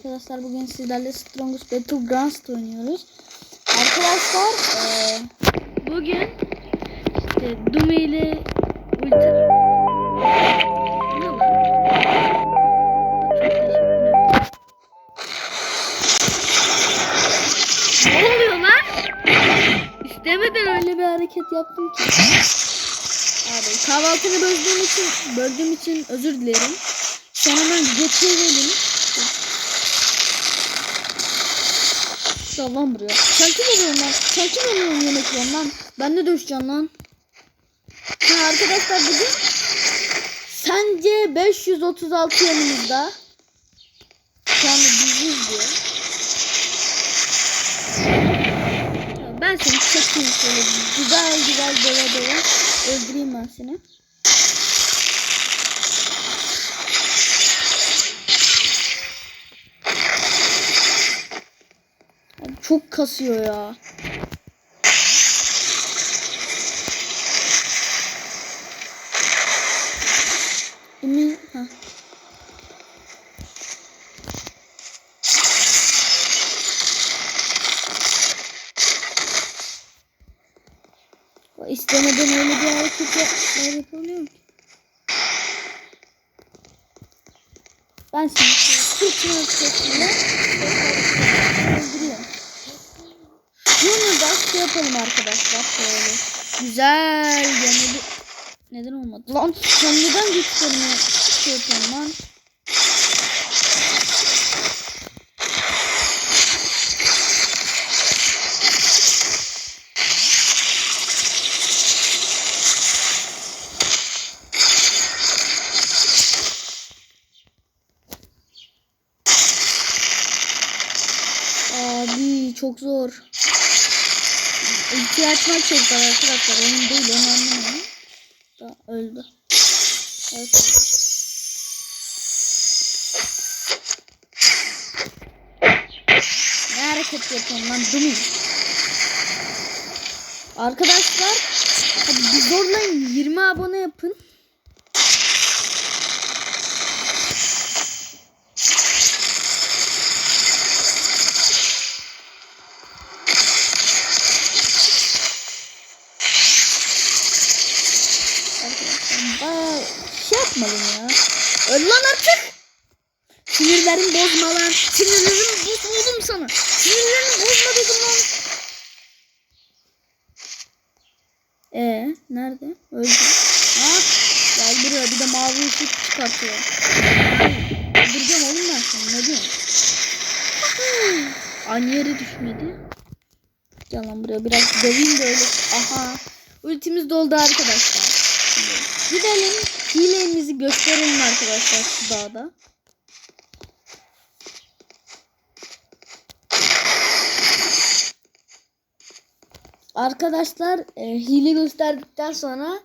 arkadaşlar bugün sizlerle Strongest Battlegrounds oynuyoruz. Arkadaşlar eee, bugün işte Dumi ile Ultra... Ne oluyor lan? İstemeden öyle bir hareket yaptım ki. Abi kahvaltını böldüğüm için böldüğüm için özür dilerim. Sen hemen getirelim. Gel lan buraya. Sen kim oluyorsun lan? Sen kim oluyorsun yemek yiyorsun lan? Ben de dövüşeceğim lan. Ha arkadaşlar bugün sence 536 yanımızda. Şu anda bizi izliyor. Ya Ben seni çekeyim şöyle güzel güzel döve döve. Öldüreyim ben seni. Abi Çok kasıyor ya. Emin, ha. İstemeden öyle bir hareket yap- yapabiliyor ki. Ben şimdi fırtına şeklinde öldürüyorum. Yapalım arkadaşlar şöyle. Güzel bir... Neden olmadı lan? Sen neden güçlerimi şey yapıyorsun lan? Abi çok zor. İlki açmak çok zor arkadaşlar. Onun değil onu anlamıyorum. Da öldü. Evet. Ne hareket yapıyorsun lan dumi? Arkadaşlar hadi bir zorlayın 20 abone yapın. Arkadaşlar bayağı yapmalım ya. Öl lan artık. Sinirlerim bozma lan. Sinirlerimi bozmadım sana. Sinirlerimi bozma dedim lan. Ee, nerede? Öldü. Ha? Gel buraya bir de mavi ışık çıkartıyor. Öldüreceğim oğlum ben seni. Ne diyorsun? Aynı yere düşmedi. Gel lan buraya biraz döveyim de öyle. Aha. Ultimiz doldu arkadaşlar. Gidelim hilemizi gösterelim arkadaşlar şu dağda. Arkadaşlar e, hile gösterdikten sonra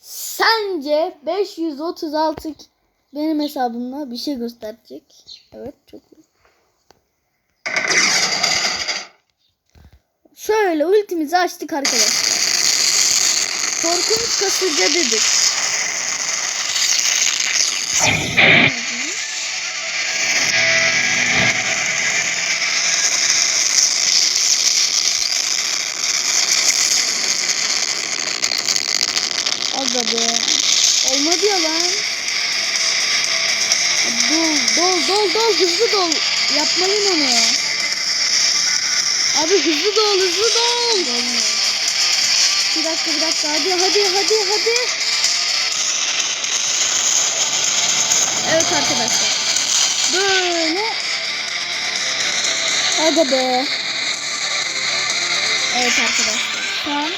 sence 536 benim hesabımda bir şey gösterecek. Evet çok iyi. Şöyle ultimizi açtık arkadaşlar. Korkunç kasırga dedik. Aga be. Olmadı ya lan. Dol dol dol dol hızlı dol. Yapmalıyım onu. Abi hızlı dol hızlı dol. Bir dakika bir dakika hadi hadi hadi hadi. Evet arkadaşlar. Böyle. Hadi be. Evet arkadaşlar. Şu an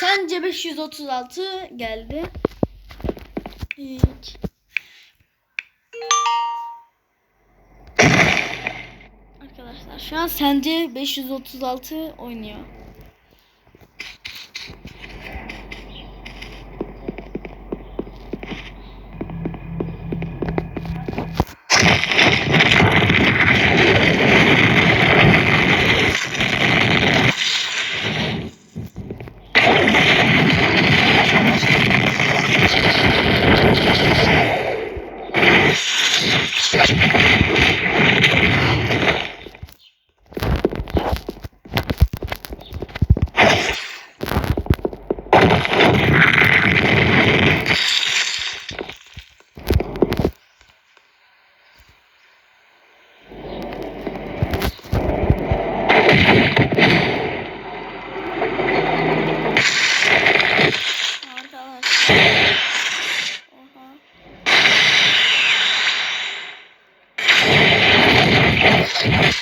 Sence 536 geldi. İlk. Arkadaşlar şu an sence 536 oynuyor. Yes.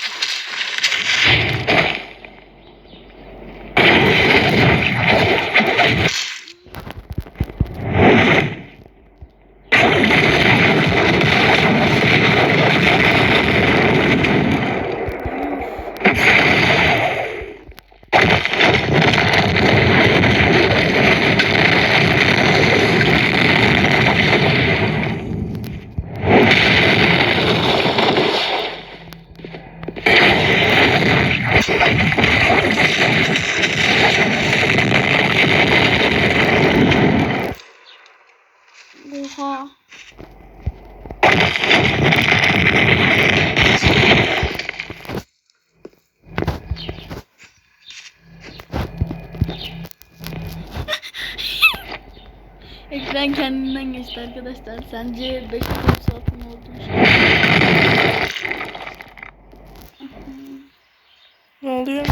Ekran kendinden geçti arkadaşlar. Sence beklediğim saatin olduğunu Ne oluyor?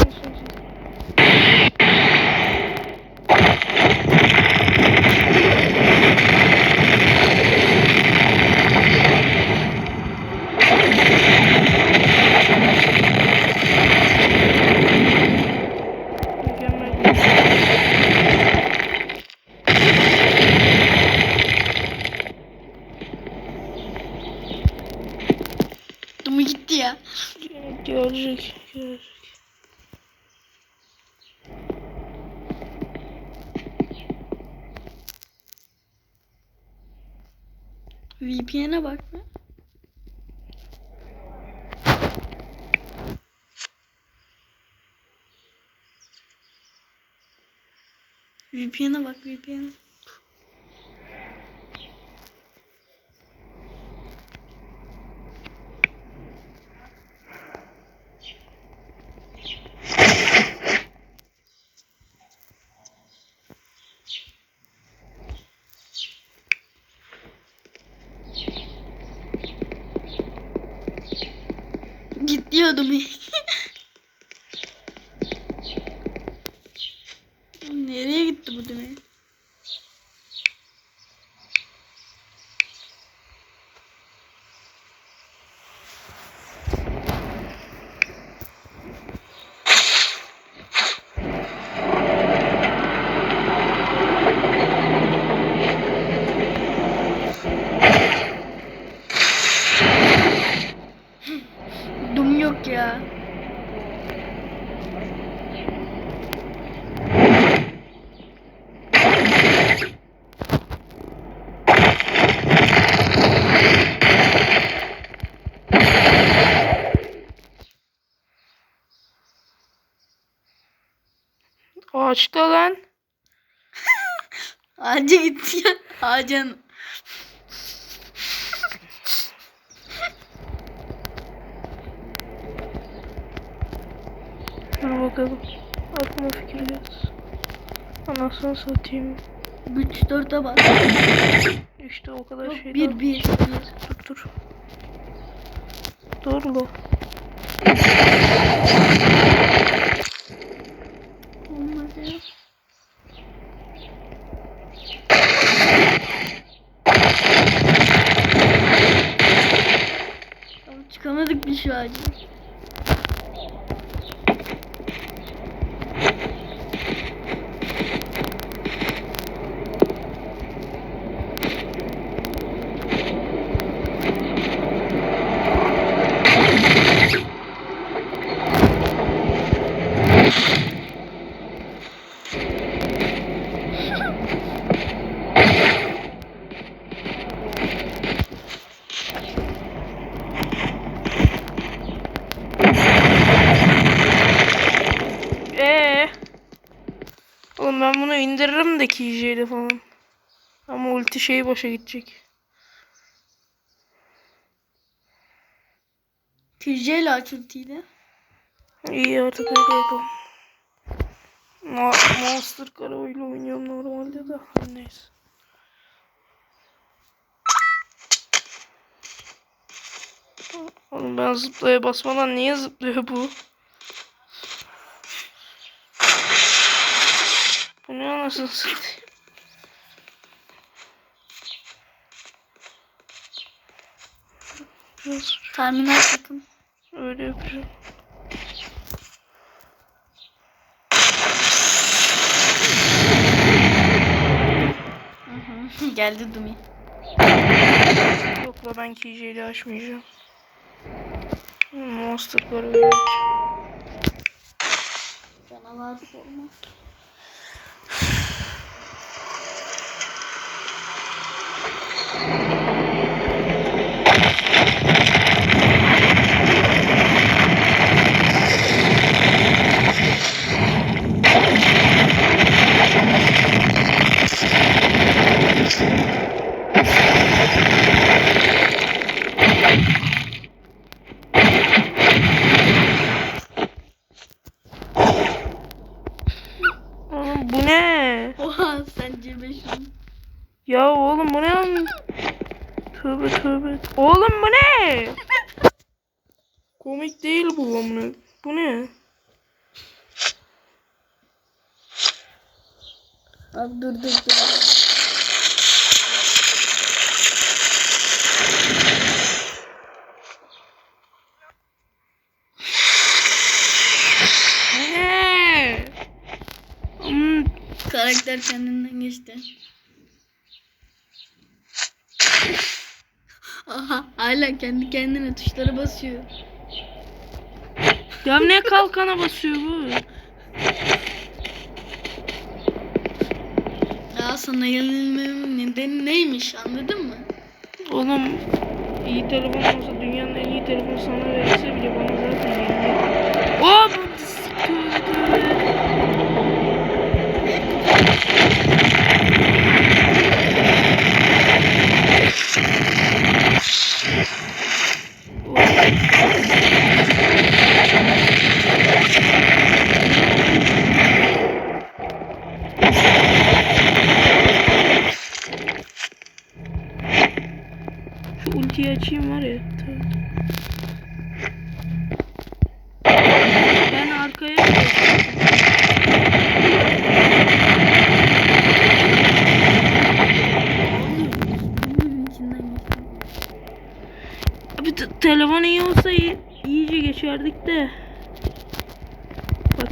Mükemmel. Dumu gitti ya. Görecek, görecek. VPN'e bak. VPN'e bak VPN'e. Git diyordum. Nereye gitti bu düğme? Dum yok ya. Ağaçta lan. Ağaca gitti ya. Ağacın. Dur bakalım. Aklıma fikir gelsin. Anasını satayım. Güç 4'e bak. İşte o kadar Yok, şey. bir, daha- bir, bir. Dur dur. Dur lo. Olmadı ya. Ama Bir şu ağaca. Ee. Oğlum ben bunu indiririm de KJ'de falan. Ama ulti şeyi boşa gidecek. TJ ile aç ultiyle. İyi artık öyle yapalım. Ma Monster Karaoyla oynuyorum normalde de. Neyse. Oğlum ben zıplaya basmadan niye zıplıyor bu? Bu ne anasını satayım? Terminal takım. Öyle yapacağım. Geldi Dumi. Yok la ben KJ'li açmayacağım. Monster'ları öyle. Canavar forma. Ya oğlum bu ne? tövbe tövbe. Oğlum bu ne? Komik değil bu amına. Bu ne? Abi dur dur dur. Karakter kendinden geçti. Aha hala kendi kendine tuşlara basıyor. Ya ne kalkana basıyor bu? Ya sana yenilmemin nedeni neymiş anladın mı? Oğlum iyi telefon olsa dünyanın en iyi telefonu sana verirse bile bana zaten yenilmek. Oh, açayım var ya. Ben arkaya Abi telefon iyi olsa iyi, iyice geçerdik de. Bak.